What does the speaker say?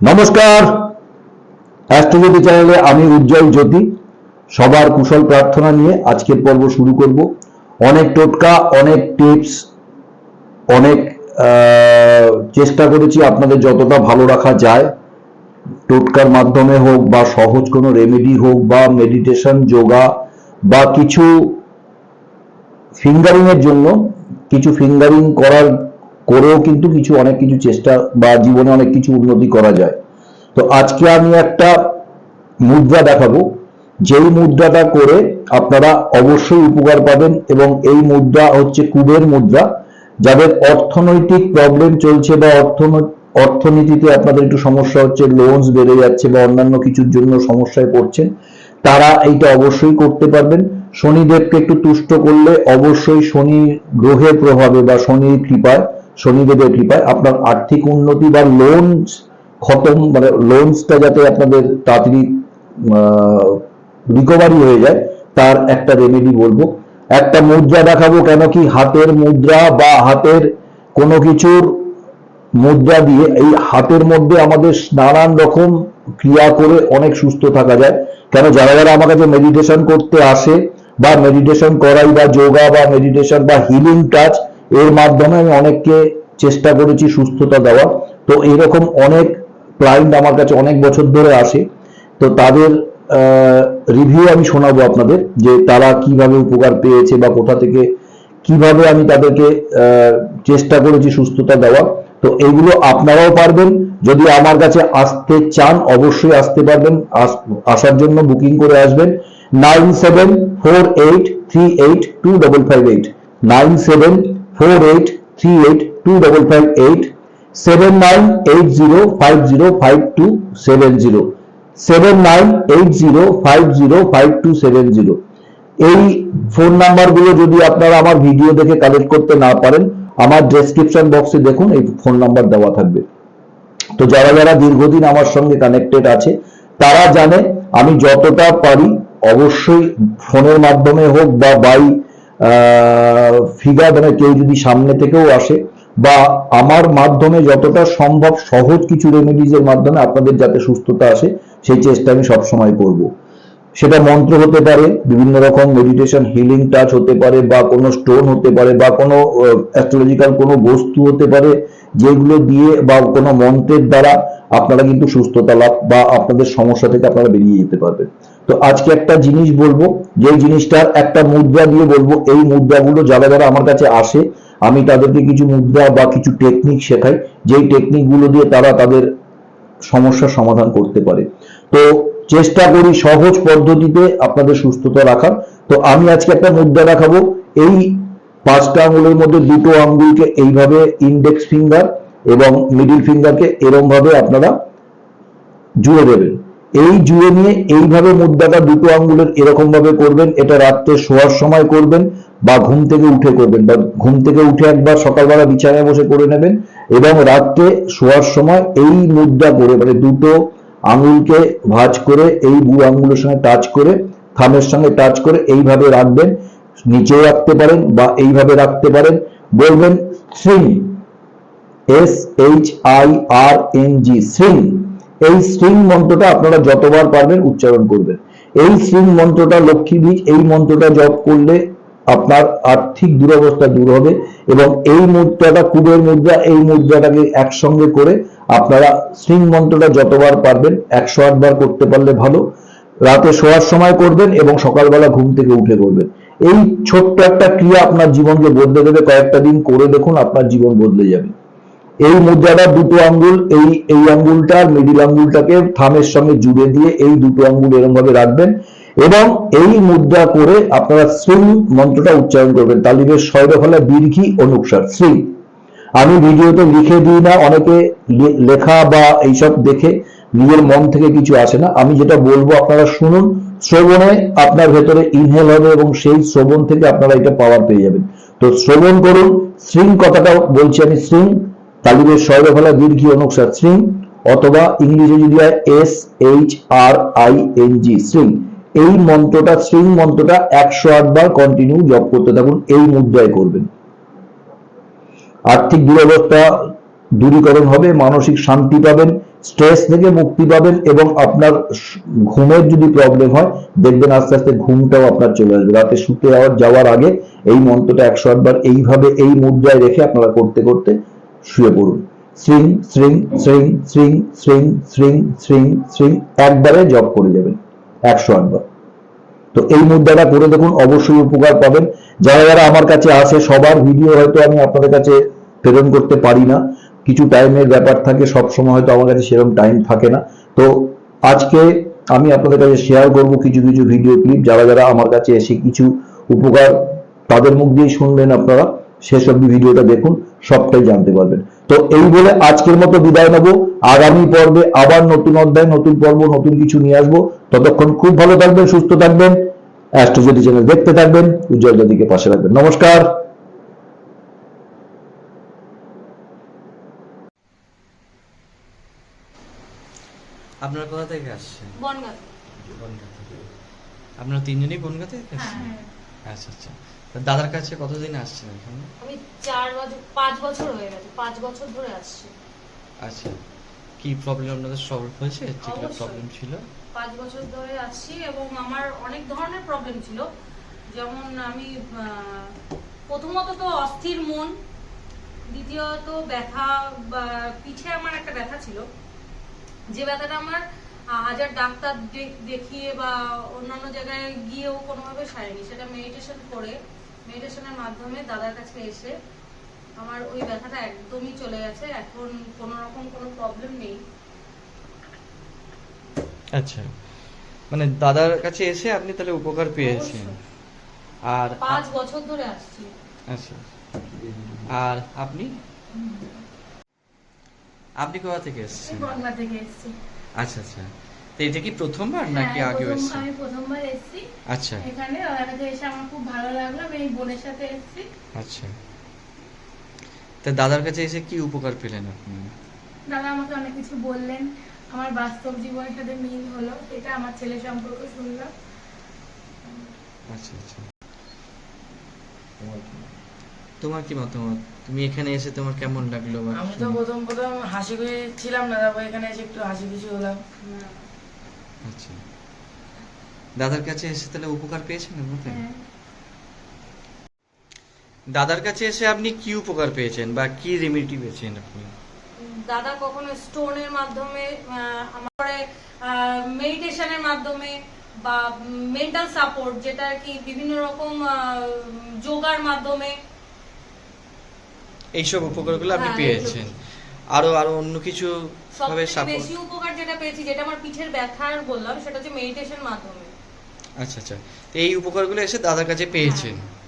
নমস্কার। অ্যাস্ট্রোজ্যোতি চ্যানেলে আমি উজ্জ্বল জ্যোতি। সবার কুশল প্রার্থনা নিয়ে আজকের পর্ব শুরু করব। অনেক টোটকা, অনেক টিপস, অনেক চেষ্টা করেছি আপনাদের যতটা ভালো রাখা যায়। টোটকার মাধ্যমে হোক বা সহজ কোনো রেমেডি হোক বা মেডিটেশন যোগা বা কিছু ফিঙ্গারিংয়ের জন্য, কিছু ফিঙ্গারিং করার করেও কিন্তু কিছু, অনেক কিছু চেষ্টা বা জীবনে অনেক কিছু উন্নতি করা যায়। তো আজকে আমি একটা মুদ্রা দেখাবো। যেই মুদ্রাটা করে আপনারা অবশ্যই উপকার পাবেন এবং এই মুদ্রা হচ্ছে কুবের মুদ্রা, যাদের অর্থনৈতিক প্রবলেম চলছে বা অর্থন- অর্থনীতিতে আপনাদের একটু সমস্যা হচ্ছে লোনস বেড়ে যাচ্ছে বা অন্যান্য কিছুর জন্য সমস্যায় পড়ছেন, তারা এইটা অবশ্যই করতে পারবেন। শনিদেবকে একটু তুষ্ট করলে অবশ্যই শনি গ্রহের প্রভাবে বা শনির কৃপায় শনিদেবের কৃপায় আপনার আর্থিক উন্নতি বা লোন খতম মানে লোনসটা যাতে আপনাদের তাড়াতাড়ি রিকভারি হয়ে যায়, তার একটা রেমেডি বলব। একটা মুদ্রা দেখাবো কেন কি হাতের মুদ্রা বা হাতের কোনো কিছুর মুদ্রা দিয়ে এই হাতের মধ্যে আমাদের নানান রকম ক্রিয়া করে অনেক সুস্থ থাকা যায়। কেন যারা যারা আমার কাছে মেডিটেশন করতে আসে বা মেডিটেশন করাই বা যোগা বা মেডিটেশন বা হিলিং টাচ এর মাধ্যমে আমি অনেককে চেষ্টা করেছি সুস্থতা দেওয়া তো এরকম অনেক ক্লায়েন্ট আমার কাছে অনেক বছর ধরে আসে। তো তাদের রিভিউ আমি শোনাবো আপনাদের যে তারা কীভাবে উপকার পেয়েছে বা কোথা থেকে কীভাবে আমি তাদেরকে চেষ্টা করেছি সুস্থতা দেওয়া তো এইগুলো আপনারাও পারবেন। যদি আমার কাছে আসতে চান, অবশ্যই আসতে পারবেন। আস- আসার জন্য বুকিং করে আসবেন। Nine seven four eight three eight two double five eight. Nine seven four eight three eight two double five eight seven nine eight zero five zero five two seven zero seven nine eight zero five zero five two seven zero এই phone নাম্বারগুলো যদি আপনারা আমার video দেখে collect করতে না পারেন, আমার ডেসক্রিপশন বক্সে দেখুন, এই ফোন নাম্বার দেওয়া থাকবে। তো যারা যারা দীর্ঘদিন আমার সঙ্গে কানেক্টেড আছে, তারা জানে আমি যতটা পারি অবশ্যই ফোনের মাধ্যমে হোক বা বাই ফিগার মানে কেউ যদি সামনে থেকেও আসে বা আমার মাধ্যমে যতটা সম্ভব সহজ কিছু রেমেডিজের মাধ্যমে আপনাদের যাতে সুস্থতা আসে, সেই চেষ্টা আমি সবসময় করব। সেটা মন্ত্র হতে পারে, বিভিন্ন রকম মেডিটেশন হিলিং টাচ হতে পারে বা কোনো স্টোন হতে পারে বা কোনো অ্যাস্ট্রোলজিক্যাল কোনো বস্তু হতে পারে, যেগুলো দিয়ে বা কোনো মন্ত্রের দ্বারা আপনারা কিন্তু সুস্থতা লাভ বা আপনাদের সমস্যা থেকে আপনারা বেরিয়ে যেতে পারবেন। তো আজকে একটা জিনিস বলব যে জিনিসটার একটা মুদ্রা দিয়ে বলব, এই মুদ্রাগুলো যারা যারা আমার কাছে আসে, আমি তাদেরকে কিছু মুদ্রা বা কিছু টেকনিক শেখাই, যেই টেকনিকগুলো দিয়ে তারা তাদের সমস্যার সমাধান করতে পারে। তো চেষ্টা করি সহজ পদ্ধতিতে আপনাদের সুস্থতা রাখার। তো আমি আজকে একটা মুদ্রা দেখাবো, এই পাঁচটা আঙ্গুলের মধ্যে দুটো আঙ্গুলকে এইভাবে ইন্ডেক্স ফিঙ্গার এবং মিডিল ফিঙ্গারকে এরম ভাবে আপনারা জুড়ে দেবেন। এই জুড়ে নিয়ে এইভাবে মুদ্রাটা দুটো আঙ্গুলের এরকম ভাবে করবেন, এটা রাত্রে শোয়ার সময় করবেন বা ঘুম থেকে উঠে করবেন, বা ঘুম থেকে উঠে একবার সকালবেলা বিছানায় বসে করে নেবেন এবং রাত্রে শোয়ার সময় এই মুদ্রা করে মানে দুটো আঙুলকে ভাঁজ করে, এই বুড়ো আঙ্গুলের সঙ্গে টাচ করে, থামের সঙ্গে টাচ করে এইভাবে রাখবেন নিচেও রাখতে পারেন বা এইভাবে রাখতে পারেন, বলবেন Shri S H I R N G শ্রিং এই শ্রিং মন্ত্রটা আপনারা যতবার পারবেন উচ্চারণ করবেন। এই শ্রিং মন্ত্রটা লক্ষ্মী বীজ এই মন্ত্রটা জপ করলে আপনার আর্থিক দুরবস্থা দূর হবে এবং এই মুদ্রাটা, কুবের মুদ্রা, এই মুদ্রাটাকে একসঙ্গে করে আপনারা শ্রিং মন্ত্রটা যতবার পারবেন, একশো আটবার করতে পারলে ভালো। রাতে শোয়ার সময় করবেন এবং সকালবেলা ঘুম থেকে উঠে করবেন। এই ছোট্ট একটা ক্রিয়া আপনার জীবনকে বদলে দেবে। কয়েকটা দিন করে দেখুন আপনার জীবন বদলে যাবে। এই মুদ্রাটা দুটো আঙ্গুল, এই এই আঙ্গুলটার মিডিল আঙ্গুলটাকে থামের সঙ্গে জুড়ে দিয়ে এই দুটো আঙ্গুল এরকম ভাবে রাখবেন এবং এই মুদ্রা করে আপনারা শ্রীং মন্ত্রটা উচ্চারণ করবেন। তালিবের শয়রে ফলে দীর্ঘি অনুসার শ্রী। আমি ভিডিওতে লিখে দিই না, অনেকে লেখা বা এইসব দেখে নিজের মন থেকে কিছু আসে না। আমি যেটা বলব, আপনারা শুনুন, শ্রবণে আপনার ভেতরে ইনহেল হবে এবং সেই শ্রবণ থেকে আপনারা এটা পাওয়ার পেয়ে যাবেন। তো শ্রবণ করুন শ্রিং কথাটা বলছি আমি শ্রিং তালিবের শয়রে ফলা দীর্ঘি অনুসার শ্রিং অথবা ইংলিশে যদি হয় S H R I N G শ্রিং এই মন্ত্রটা শ্রিং মন্ত্রটা একশো বার কন্টিনিউ জপ করতে থাকুন, এই মুদ্রায় করবেন। আর্থিক দুরবস্থা দূরীকরণ হবে, মানসিক শান্তি পাবেন স্ট্রেস থেকে মুক্তি পাবেন এবং আপনার ঘুমের যদি প্রবলেম হয়, দেখবেন আস্তে আস্তে ঘুমটাও আপনার চলে আসবে। রাতে শুতে যাওয়ার আগে এই মন্ত্রটা একশো আটবার এইভাবে এই মুদ্রায় রেখে আপনারা করতে করতে শুয়ে পড়ুন। শ্রিং শ্রিং শ্রিং শ্রিং শ্রিং শ্রিং শ্রিং শ্রিং, একবারে জপ করে যাবেন, একশো আটবার। তো এই মুদ্রাটা করে দেখুন, অবশ্যই উপকার পাবেন। যারা যারা আমার কাছে আসে, সবার ভিডিও হয়তো আমি আপনাদের কাছে প্রেরণ করতে পারি না। কিছু টাইমের ব্যাপার থাকে, সব সময় হয়তো আমার কাছে সেরকম টাইম থাকে না। তো আজকে আমি আপনাদের কাছে শেয়ার করব কিছু কিছু ভিডিও ক্লিপ যারা যারা আমার কাছে এসে কিছু উপকার, তাদের মুখ দিয়েই শুনবেন আপনারা। অব্দি ভিডিওটা দেখুন। সবটাই জানতে পারবেন। তো এই বলে আজকের মতো বিদায় নেব। আগামী পর্বে আবার নতুন অধ্যায় নতুন পর্ব নতুন কিছু নিয়ে আসব। ততক্ষণ খুব ভালো থাকবেন সুস্থ থাকবেন। অ্যাস্ট্রোজ্যোতি চ্যানেল দেখতে থাকবেন উজ্জ্বল জ্যোতিকে পাশে রাখবেন। নমস্কার। আপনারা কোথা থেকে আসছেন? বনগাঁ। বনগাঁ থেকে। আপনারা তিনজনই বনগাঁ থেকে আসছেন? আচ্ছা আচ্ছা। দাদার কাছে কতদিন আসছেন এখানে? আমি চার বছর পাঁচ বছর হয়ে গেছে পাঁচ বছর ধরে আসছি। আচ্ছা। কি প্রবলেম আপনাদের সলভ হয়েছে? যেগুলো প্রবলেম ছিল? পাঁচ বছর ধরে আসছি এবং আমার অনেক ধরনের প্রবলেম ছিল। যেমন আমি প্রথমত তো অস্থির মন দ্বিতীয়ত ব্যথা বা পিঠে আমার একটা ব্যথা ছিল। যে ব্যথাটা আমার হাজার ডাক্তার দেখিয়ে বা অন্যান্য জায়গায় গিয়েও কোনোভাবে সারেনি। সেটা মেডিটেশন করে মেডিটেশনের মাধ্যমে দাদার কাছে এসে আমার ওই ব্যথাটা একদমই চলে গেছে। এখন কোনো রকম কোনো প্রবলেম নেই। আচ্ছা। মানে দাদার কাছে এসে আপনি তাহলে উপকার পেয়েছেন। আর পাঁচ বছর ধরে আসছি। আচ্ছা। আর আপনি? আপনি কোথা থেকে এসেছেন? বনগা থেকে এসেছি। আচ্ছা আচ্ছা। তো এটা কি প্রথমবার নাকি হ্যাঁ, আগেও প্রথম- এসেছেন আমি প্রথমবার এসেছি। আচ্ছা। এখানে দাদার কাছে এসে আমার খুব ভালো লাগল আমি এই বোনের সাথে এসেছি। আচ্ছা। তা দাদার কাছে এসে কি উপকার পেলেন আপনি? দাদা আমাকে অনেক কিছু বললেন। আমার বাস্তব জীবনের সাথে মিল হলো এটা আমার ছেলে সম্পর্কে শুনলাম আচ্ছা আচ্ছা। তোমার কি মতামত? তুমি এখানে এসে তোমার কেমন লাগল বা আমি তো প্রথম প্রথম হাসি খুশি ছিলাম না তারপর এখানে এসে একটু হাসি খুশি হলাম। আচ্ছা। দাদার কাছে এসে তাহলে উপকার পেয়েছেন হ্যাঁ। দাদার কাছে এসে আপনি কি উপকার পেয়েছেন বা কি রেমেডি পেয়েছেন আপনি? দাদা কখনো স্টোনের মাধ্যমে আহ, আমার মেডিটেশনের মাধ্যমে বা মেন্টাল সাপোর্ট যেটা আর কি বিভিন্ন রকম আহ, যোগার মাধ্যমে এইসব উপকারগুলো আপনি হ্যাঁ, পেয়েছেন। আরও আরও অন্য কিছু ভাবে সাপোর্ট বেশি উপকার যেটা পেয়েছি যেটা আমার পিঠের ব্যথার বললাম সেটা হচ্ছে মেডিটেশন মাধ্যমে। আচ্ছা আচ্ছা। এই উপকারগুলো এসে দাদার কাছে পেয়েছেন। হ্যাঁ।